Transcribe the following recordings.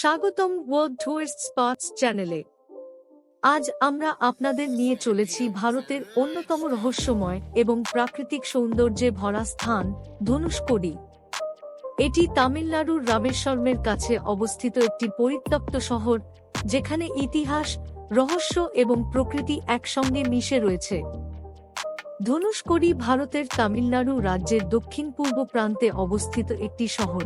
স্বাগতম world tourist spots চ্যানেলে আজ আমরা আপনাদের নিয়ে চলেছি ভারতের অন্যতম রহস্যময় এবং প্রাকৃতিক সৌন্দর্যে ভরা স্থান ধনুষ্কোডি। এটি তামিলনাড়ুর রামেশ্বরমের কাছে অবস্থিত একটি পরিত্যক্ত শহর, যেখানে ইতিহাস, রহস্য এবং প্রকৃতি একসঙ্গে মিশে রয়েছে। ধনুষ্কোডি ভারতের তামিলনাড়ু রাজ্যের দক্ষিণ পূর্ব প্রান্তে অবস্থিত একটি শহর।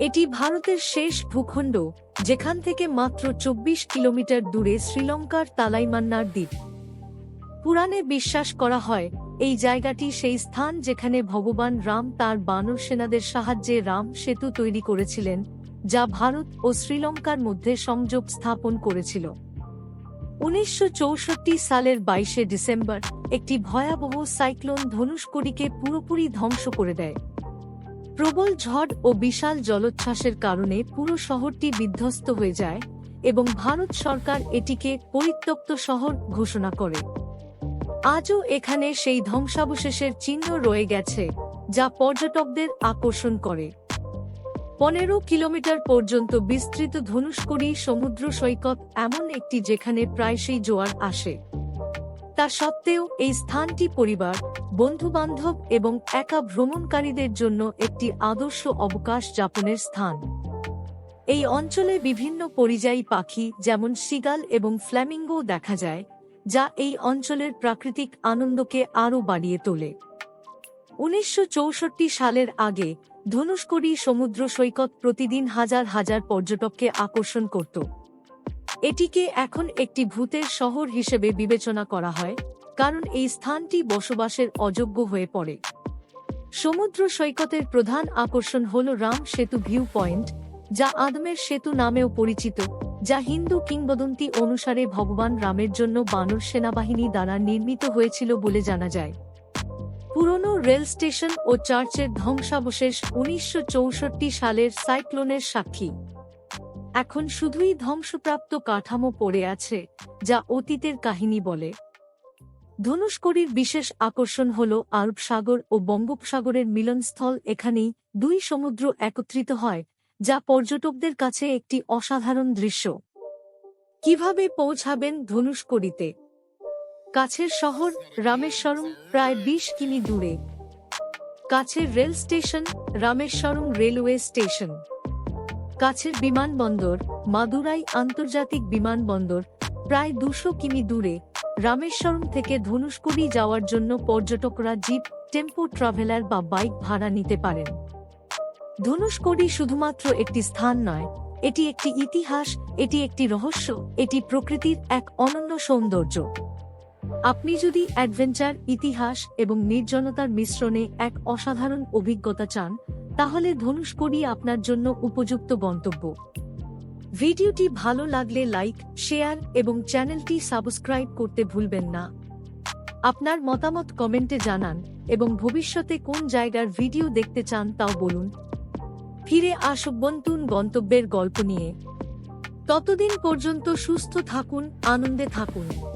এটি ভারতের শেষ ভূখণ্ড, যেখান থেকে মাত্র চব্বিশ কিলোমিটার দূরে শ্রীলঙ্কার তালাইমান্নার দ্বীপ। পুরাণে বিশ্বাস করা হয়, এই জায়গাটি সেই স্থান যেখানে ভগবান রাম তার বানর সেনাদের সাহায্যে রাম সেতু তৈরি করেছিলেন, যা ভারত ও শ্রীলঙ্কার মধ্যে সংযোগ স্থাপন করেছিল। উনিশশো চৌষট্টি সালের বাইশে ডিসেম্বর, একটি ভয়াবহ সাইক্লোন ধনুষ্কড়িকে পুরোপুরি ধ্বংস করে দেয়। প্রবল ঝড় ও বিশাল জলোচ্ছ্বাসের কারণে পুরো শহরটি বিধ্বস্ত হয়ে যায় এবং ভারত সরকার এটিকে পরিত্যক্ত শহর ঘোষণা করে। আজও এখানে সেই ধ্বংসাবশেষের চিহ্ন রয়ে গেছে, যা পর্যটকদের আকর্ষণ করে। পনেরো কিলোমিটার পর্যন্ত বিস্তৃত ধনুষ্কড়ি সমুদ্র সৈকত এমন একটি যেখানে প্রায়শই জোয়ার আসে। তা সত্ত্বেও এই স্থানটি পরিবার, বন্ধুবান্ধব এবং একা ভ্রমণকারীদের জন্য একটি আদর্শ অবকাশ যাপনের স্থান। এই অঞ্চলে বিভিন্ন পরিযায়ী পাখি যেমন সিগাল এবং ফ্ল্যামিঙ্গো দেখা যায়, যা এই অঞ্চলের প্রাকৃতিক আনন্দকে আরও বাড়িয়ে তোলে। উনিশশো চৌষট্টি সালের আগে ধনুষ্কড়ি সমুদ্র সৈকত প্রতিদিন হাজার হাজার পর্যটককে আকর্ষণ করত। এটিকে এখন একটি ভূতের শহর হিসেবে বিবেচনা করা হয়, কারণ এই স্থানটি বসবাসের অযোগ্য হয়ে পড়ে। সমুদ্র সৈকতের প্রধান আকর্ষণ হল রাম সেতু ভিউ পয়েন্ট যা আদমের সেতু নামেও পরিচিত, যা হিন্দু কিংবদন্তি অনুসারে ভগবান রামের জন্য বানর সেনাবাহিনী দ্বারা নির্মিত হয়েছিল বলে জানা যায়। পুরনো রেল স্টেশন ও চার্চের ধ্বংসাবশেষ উনিশশো চৌষট্টি সালের সাইক্লোনের সাক্ষী। এখন শুধুই ধ্বংসপ্রাপ্ত কাঠামো পড়ে আছে, যা অতীতের কাহিনী বলে। ধনুষ্কড়ির বিশেষ আকর্ষণ হল আরব সাগর ও বঙ্গোপসাগরের মিলনস্থল এখানেই দুই সমুদ্র একত্রিত হয়, যা পর্যটকদের কাছে একটি অসাধারণ দৃশ্য। কীভাবে পৌঁছাবেন ধনুষ্কড়িতে? কাছের শহর রামেশ্বরম প্রায় বিশ কিমি দূরে। কাছের rail station Rameswaram railway station. কাছের বিমানবন্দর, মাদুরাই আন্তর্জাতিক বিমানবন্দর, প্রায় দুশো কিমি দূরে, রামেশ্বরম থেকে ধনুষ্কড়ি যাওয়ার জন্য পর্যটকরা জিপ, টেম্পো ট্রাভেলার বা বাইক ভাড়া নিতে পারেন। ধনুষ্কড়ি শুধুমাত্র একটি স্থান নয়, এটি একটি ইতিহাস, এটি একটি রহস্য, এটি প্রকৃতির এক অনন্য সৌন্দর্য। আপনি যদি অ্যাডভেঞ্চার, ইতিহাস এবং নির্জনতার মিশ্রণে এক অসাধারণ অভিজ্ঞতা চান তাহলে ধনুষ্কড়ি আপনার জন্য উপযুক্ত গন্তব্য। ভিডিওটি ভালো লাগলে লাইক, শেয়ার এবং চ্যানেলটি সাবস্ক্রাইব করতে ভুলবেন না। আপনার মতামত কমেন্টে জানান এবং ভবিষ্যতে কোন জায়গার ভিডিও দেখতে চান তাও বলুন। ফিরে আসব নতুন গন্তব্যের গল্প নিয়ে। ততদিন পর্যন্ত সুস্থ থাকুন, আনন্দে থাকুন।